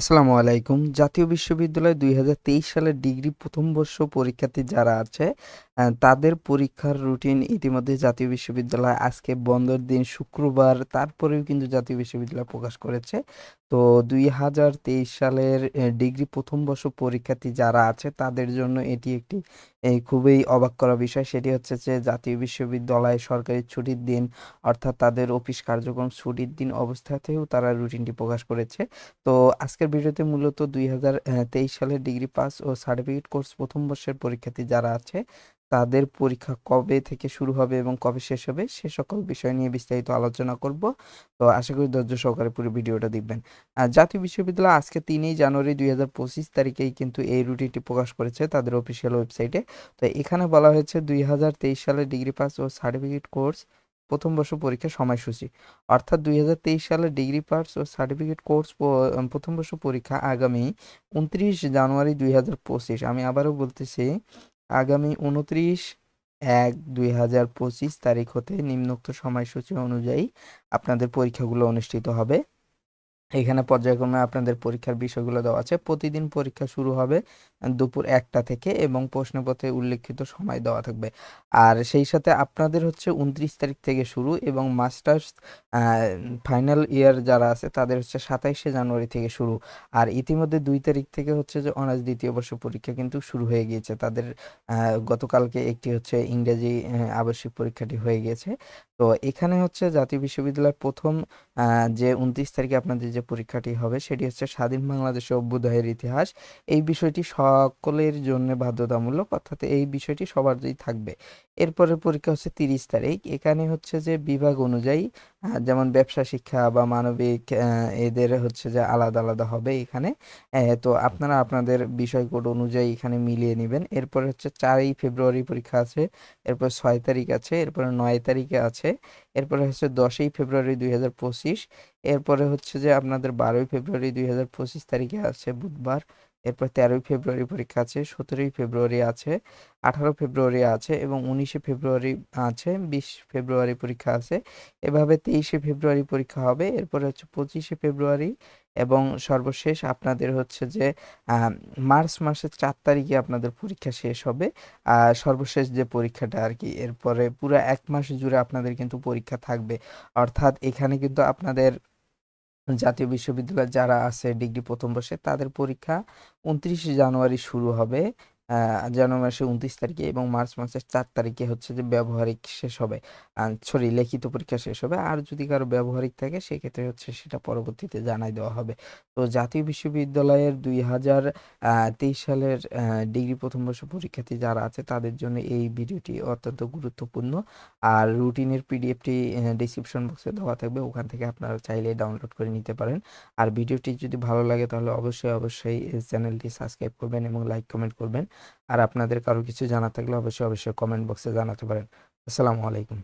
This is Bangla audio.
আসসালামু আলাইকুম। জাতীয় বিশ্ববিদ্যালয় দুই সালের ডিগ্রি প্রথম বর্ষ পরীক্ষার্থী যারা আছে তাদের পরীক্ষার রুটিন ইতিমধ্যে জাতীয় বিশ্ববিদ্যালয় আজকে বন্ধের দিন শুক্রবার, তারপরেও কিন্তু জাতীয় বিশ্ববিদ্যালয় প্রকাশ করেছে। তো দুই হাজার তেইশ সালের ডিগ্রি প্রথম বর্ষ পরীক্ষার্থী যারা আছে, তাদের জন্য এটি একটি খুবই অবাক করা বিষয়। সেটি হচ্ছে যে, জাতীয় বিশ্ববিদ্যালয় সরকারি ছুটির দিন, অর্থাৎ তাদের অফিস কার্যক্রম ছুটির দিন অবস্থাতেও তারা রুটিনটি প্রকাশ করেছে। তো আজকের ভিডিওতে মূলত দুই হাজার তেইশ সালের ডিগ্রি পাস ও সার্টিফিকেট কোর্স প্রথম বর্ষের পরীক্ষার্থী যারা আছে তাদের পরীক্ষা কবে থেকে শুরু হবে এবং কবে শেষ হবে, সে সকল বিষয় নিয়ে বিস্তারিত আলোচনা করব। তো আশা করি ধৈর্য সহকারে পুরো ভিডিওটা দেখবেন। জাতীয় বিশ্ববিদ্যালয় আজকে তিনই জানুয়ারি দুই হাজার পঁচিশ তারিখেই কিন্তু এই রুটিনটি প্রকাশ করেছে তাদের অফিসিয়াল ওয়েবসাইটে তো এখানে বলা হয়েছে দুই হাজার তেইশ সালের ডিগ্রি পাস ও সার্টিফিকেট কোর্স প্রথম বর্ষ পরীক্ষার সময়সূচি। অর্থাৎ দুই হাজার তেইশ সালের ডিগ্রি পাস ও সার্টিফিকেট কোর্স প্রথম বর্ষ পরীক্ষা আগামী উনত্রিশ জানুয়ারি দুই হাজার পঁচিশ। আমি আবারও বলতেছি আগামী উনত্রিশ এক দুই হাজার পঁচিশ তারিখ হতে নিম্নোক্ত সময়সূচি অনুযায়ী আপনাদের পরীক্ষাগুলো অনুষ্ঠিত হবে। এখানে পর্যায়ক্রমে আপনাদের পরীক্ষার বিষয়গুলো দেওয়া আছে। প্রতিদিন পরীক্ষা শুরু হবে দুপুর একটা থেকে এবং প্রশ্নপত্রে উল্লেখিত সময় দেওয়া থাকবে। আর সেই সাথে আপনাদের হচ্ছে উনত্রিশ তারিখ থেকে শুরু এবং মাস্টার্স ফাইনাল ইয়ার যারা আছে তাদের হচ্ছে সাতাইশে জানুয়ারি থেকে শুরু। আর ইতিমধ্যে দুই তারিখ থেকে হচ্ছে যে অনার্স দ্বিতীয় বর্ষ পরীক্ষা কিন্তু শুরু হয়ে গিয়েছে। তাদের গতকালকে একটি হচ্ছে ইংরেজি আবাসিক পরীক্ষাটি হয়ে গিয়েছে। তো এখানে হচ্ছে জাতীয় বিশ্ববিদ্যালয়ের প্রথম যে উনত্রিশ তারিখে আপনাদের যে পরীক্ষাটি হবে সেটি হচ্ছে স্বাধীন বাংলাদেশের অভ্যুদয়ের ইতিহাস। এই বিষয়টি সকলের জন্য বাধ্যতামূলক, অর্থাৎ এই বিষয়টি সবারই থাকবে। এরপরে পরীক্ষা হচ্ছে তিরিশ তারিখ। এখানে হচ্ছে যে বিভাগ অনুযায়ী যেমন ব্যবসা, শিক্ষা বা মানবিক এদের হচ্ছে যে আলাদা আলাদা হবে এখানে। তো আপনারা আপনাদের বিষয় কোড অনুযায়ী এখানে মিলিয়ে নেবেন। এরপরে হচ্ছে চারই ফেব্রুয়ারি পরীক্ষা আছে, এরপর ছয় তারিখ আছে, এরপরে নয় তারিখে আছে এরপরে হচ্ছে দশই ফেব্রুয়ারি দুই হাজার পঁচিশ, এরপরে হচ্ছে যে আপনাদের বারোই ফেব্রুয়ারি দুই হাজার পঁচিশ তারিখে আছে বুধবার, এরপর তেরোই ফেব্রুয়ারি পরীক্ষা আছে, সতেরোই ফেব্রুয়ারি আছে, আঠারো ফেব্রুয়ারি আছে এবং উনিশে ফেব্রুয়ারি আছে, বিশ ফেব্রুয়ারি পরীক্ষা আছে। এভাবে তেইশে ফেব্রুয়ারি পরীক্ষা হবে, এরপরে হচ্ছে পঁচিশে ফেব্রুয়ারি এবং সর্বশেষ আপনাদের হচ্ছে যে মার্চ মাসের চার তারিখে আপনাদের পরীক্ষা শেষ হবে। সর্বশেষ যে পরীক্ষাটা আর কি, এরপরে পুরো এক মাস জুড়ে আপনাদের কিন্তু পরীক্ষা থাকবে। অর্থাৎ এখানে কিন্তু আপনাদের জাতীয় বিশ্ববিদ্যালয় যারা আছে, ডিগ্রি প্রথম বর্ষে, তাদের পরীক্ষা উনত্রিশে জানুয়ারি শুরু হবে। জানুয়ারি মাসের উনত্রিশ তারিখে এবং মার্চ মাসের চার তারিখে হচ্ছে যে ব্যবহারিক শেষ হবে। সরি লিখিত পরীক্ষা শেষ হবে। আর যদি কারও ব্যবহারিক থাকে, সেক্ষেত্রে হচ্ছে সেটা পরবর্তীতে জানাই দেওয়া হবে। তো জাতীয় বিশ্ববিদ্যালয়ের দুই হাজার তেইশ সালের ডিগ্রি প্রথম বর্ষ পরীক্ষার্থী যারা আছে, তাদের জন্য এই ভিডিওটি অত্যন্ত গুরুত্বপূর্ণ। আর রুটিনের পিডিএফটি ডিসক্রিপশন বক্সে দেওয়া থাকবে। ওখান থেকে আপনারা চাইলে ডাউনলোড করে নিতে পারেন। আর ভিডিওটি যদি ভালো লাগে, তাহলে অবশ্যই অবশ্যই চ্যানেলটি সাবস্ক্রাইব করবেন এবং লাইক কমেন্ট করবেন। আর আপনাদের কারও কিছু জানা থাকলে অবশ্যই অবশ্যই কমেন্ট বক্সে জানাতে পারেন। আসসালামু আলাইকুম।